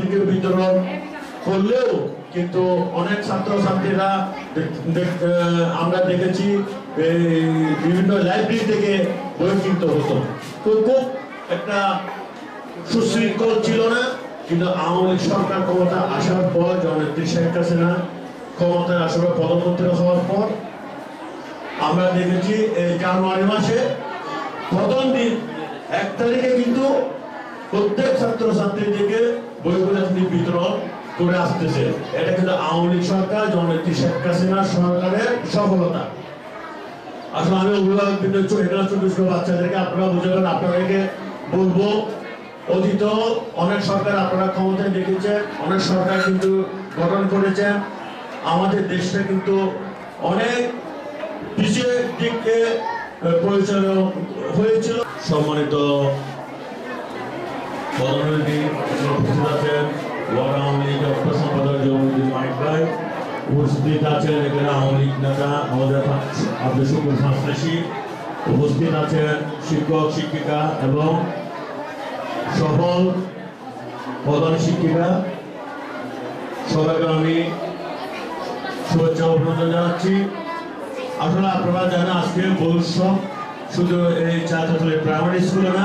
ছাত্রছাত্রীকে বিতরণ করলেও কিন্তু অনেক ছাত্রছাত্রীরা আমরা দেখেছি বিভিন্ন লাইব্রেরি থেকে কিনতে হতো। তো খুব একটা সুশৃঙ্খল ছিল না, কিন্তু আওয়ামী লীগ সরকার ক্ষমতা আসার পর, জননেত্রী শেখ হাসিনা ক্ষমতায় পর প্রধানমন্ত্রী হওয়ার পর, আমরা দেখেছি, এই জানুয়ারি মাসে প্রথম দিন, এক তারিখে কিন্তু প্রত্যেক ছাত্রছাত্রীদেরকে বইগুলো তিনি বিতরণ করে আসতেছে। এটা কিন্তু আওয়ামী লীগ সরকার, জননেত্রী শেখ হাসিনার সরকারের সফলতা। আসলে আমি অভিভাবক কিন্তু এখানে ছোট বাচ্চাদেরকে আপনারা বুঝাবেন, আপনাদেরকে বলব, অতীত অনেক সরকার আপনারা ক্ষমতায় দেখেছেন, অনেক সরকার কিন্তু গঠন করেছেন আমাদের দেশটা কিন্তু অনেক পিছিয়ে দিকে পরিচালনা হয়েছিল। সম্মানিত প্রধানমন্ত্রী উপস্থিত আছেন। ওয়ার্ড ভাই উপস্থিত আছেন এখানে আওয়ামী লীগ নেতা আমাদের আব্দুল শুকুর ফাঁসি উপস্থিত আছেন শিক্ষক, শিক্ষিকা এবং সফল প্রধান শিক্ষিকা। সবাইকে আমি শুভেচ্ছা অভিনন্দন জানাচ্ছি। আসলে আপনারা জানেন আজকে ভবিষ্যৎ শুধু এই চাচাতলি প্রাইমারি স্কুলে না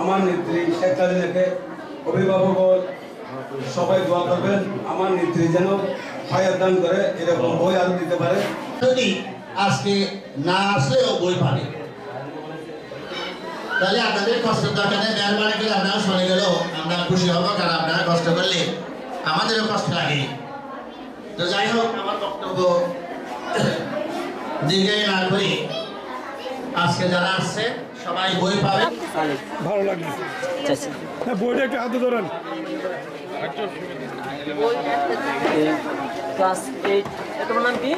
আমার নেত্রী শেখ হাসিনাকে অভিভাবক সবাই দোয়া করবেন। আমার নেত্রী যেন ফায়ার দান করে এরকম বই আরও দিতে পারে। যদি আজকে না আসলেও বই পাবে তাহলে আপনাদের কষ্ট দরকার নেই। মেহরবানি করে আপনারা শুনে গেল আমরা খুশি হব কারণ আপনারা কষ্ট করলে আমাদেরও কষ্ট লাগে। তো যাই হোক আমার বক্তব্য দীর্ঘায়ী না করি আজকে যারা আসছে সবাই বই পাবে। ভালো লাগবে হ্যাঁ বইটা একটু হাতে ধরেন। Class eight. তোমার নাম কি?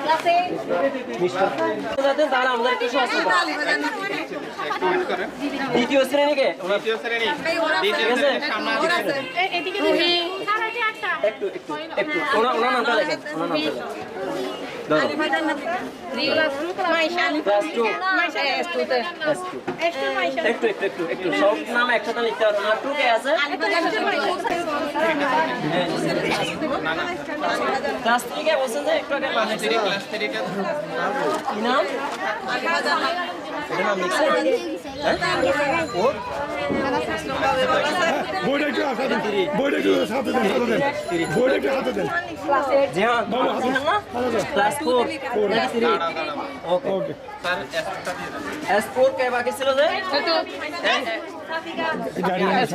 তাহলে আমাদের একটু দ্বিতীয় শ্রেণীকে? দ্বিতীয় শ্রেণি। দ্বিতীয় ঠিক আছে? একটু একটু একটু। নামটা লেখেন ওনার নামটা লেখেন। ধরো ক্লাস টু একটু একটু একটু একটু। সব নাম একসাথে লিখতে পারব না টু কে আছে? ক্লাস থ্রি কে? বলছেন যে একটু আগে ক্লাস থ্রি ক্লাস থ্রিটা কি নাম? এটা নাম হ্যাঁ ও বইটা একটু হাতে দেন বইটা একটু হাতে দেন হাতে দেন বইটা একটু হাতে দেন জিহান জিহান না class four okay okay sir extra দিয়ে দেন এস ফোর কে বাকি ছিল যে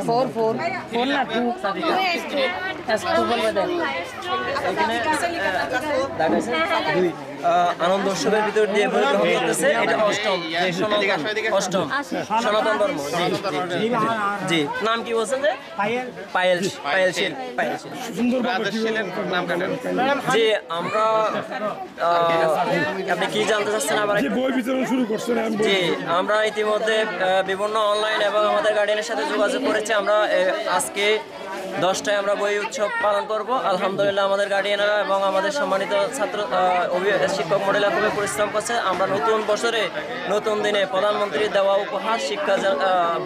ফোর ফোর ফোর না টু এস টু বলবে দেন এখানে দুই আনন্দ উৎসবের ভিতর দিয়ে গ্রহণ করতেছে এটা অষ্টম। সনাতন অষ্টম। সনাতন ধর্ম। জি নাম কি বলছেন যে? পায়েল। পায়েল শীল পায়েল জি আমরা আপনি কি জানতে চাচ্ছেন আবার বই বিতরণ শুরু করছেন জি আমরা ইতিমধ্যে বিভিন্ন অনলাইন এবং আমাদের গার্ডিয়ানের সাথে যোগাযোগ করেছি। আমরা আজকে দশটায় আমরা বই উৎসব পালন করব। আলহামদুলিল্লাহ আমাদের গার্ডিয়ানরা এবং আমাদের সম্মানিত ছাত্র শিক্ষক মডেলা খুবই পরিশ্রম করছে। আমরা নতুন বছরে, নতুন দিনে প্রধানমন্ত্রীর দেওয়া উপহার, শিক্ষা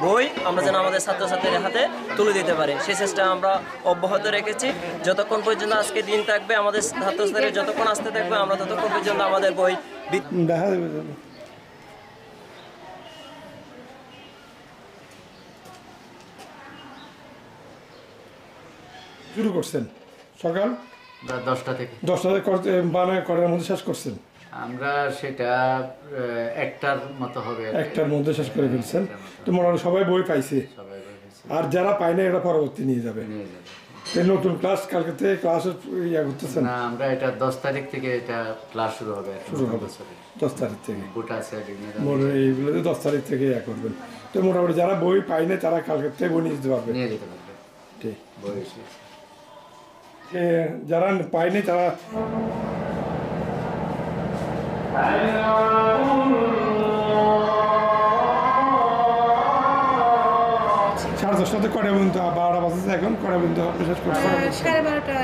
বই আমরা যেন আমাদের ছাত্রছাত্রীদের হাতে তুলে দিতে পারি। সেই চেষ্টা আমরা অব্যাহত রেখেছি। যতক্ষণ পর্যন্ত আজকে দিন থাকবে, আমাদের ছাত্রছাত্রী যতক্ষণ আসতে থাকবে, আমরা ততক্ষণ পর্যন্ত আমাদের বই বি- দেখা যাবে তো। শুরু করছেন। সকাল দশটা থেকে। দশটা করতে মানে কটার মধ্যে শেষ করছেন? আমরা সেটা একটার মতো হবে একটার মধ্যে শেষ করে ফেলছেন। তো মোটামুটি সবাই বই পাইছে। আর যারা পায় না এরা পরবর্তী নিয়ে যাবে। নতুন ক্লাস কালকে থেকে ক্লাসের ইয়া করতেছেন? না আমরা এটা দশ তারিখ থেকে এটা ক্লাস শুরু হবে শুরু হবে। দশ তারিখ। থেকে। বুট আছে এইগুলোতে দশ তারিখ থেকে ইয়া করবেন। তো মোটামুটি যারা বই পায় না তারা কালকে থেকে বই নিয়ে যেতে পারবে। নিয়ে যেতে পারবে। ঠিক। বই যারা পায়নি তারা সাড়ে দশটাতে কটা পর্যন্ত বারোটা বাজেছে এখন কটা পর্যন্ত আপনি শেষ করছেন সাড়ে বারোটা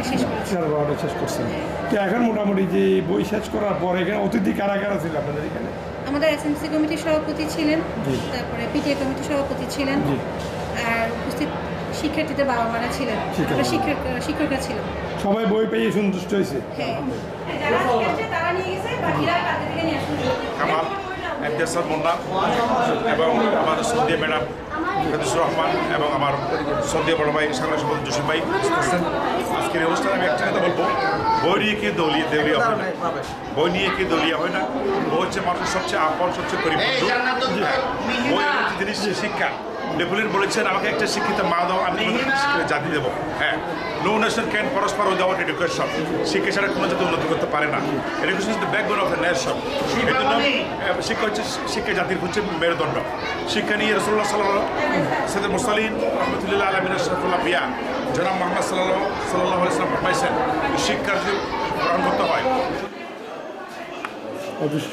শেষ সাড়ে বারোটা শেষ করছেন তো এখন মোটামুটি যে বই শেষ করার পর এখানে অতিথি কারা কারা ছিল আপনাদের এখানে? আমাদের এসএমসি কমিটির সভাপতি ছিলেন তারপরে পিটিএ কমিটির সভাপতি ছিলেন। আর উপস্থিত শিক্ষার্থীদের বাবা মারা ছিলেন আমরা শিক্ষক শিক্ষকরা ছিলাম। সবাই বই পেয়ে সন্তুষ্ট হয়েছে। হ্যাঁ। যারা তারা নিয়ে গেছে বাকিরা কালকে থেকে নিয়ে আসুন কামাল এমতিয়াসার মোল্লা এবং আমার সৌদিয়া ম্যাডাম ফেদুসুর রহমান এবং আমার সৌদিয়া বড় ভাই সাগর সম্পদ জসিম ভাই। আজকের এই অনুষ্ঠানে আমি একটা কথা বলব বই নিয়ে কি দলীয় দেউলিয়া হয় না। বই নিয়ে কি দলীয় হয় না। বই হচ্ছে মানুষের সবচেয়ে আপন সবচেয়ে এই বই একটি জিনিস শিক্ষা। নেপুলিয়ন বলেছেন আমাকে একটা শিক্ষিত মা দাও আমি জাতি দেবো। হ্যাঁ নো নেশন ক্যান পরস্পর উইদাউট এডুকেশন শিক্ষা ছাড়া কোনো জাতি উন্নতি করতে পারে না। Education is the backbone of a nation এই জন্য শিক্ষা হচ্ছে শিক্ষা জাতির হচ্ছে মেরুদণ্ড। শিক্ষা নিয়ে রসুল্লাহ সাল্লাহ সৈয়দ মুসালিন রহমতুল্লাহ আলমিন রসুল্লাহ বিয়া জনাব মোহাম্মদ সাল্লাহ সাল্লাহ ইসলাম ফরমাইছেন শিক্ষার গ্রহণ করতে হয়। অদৃষ্ট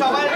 সবাই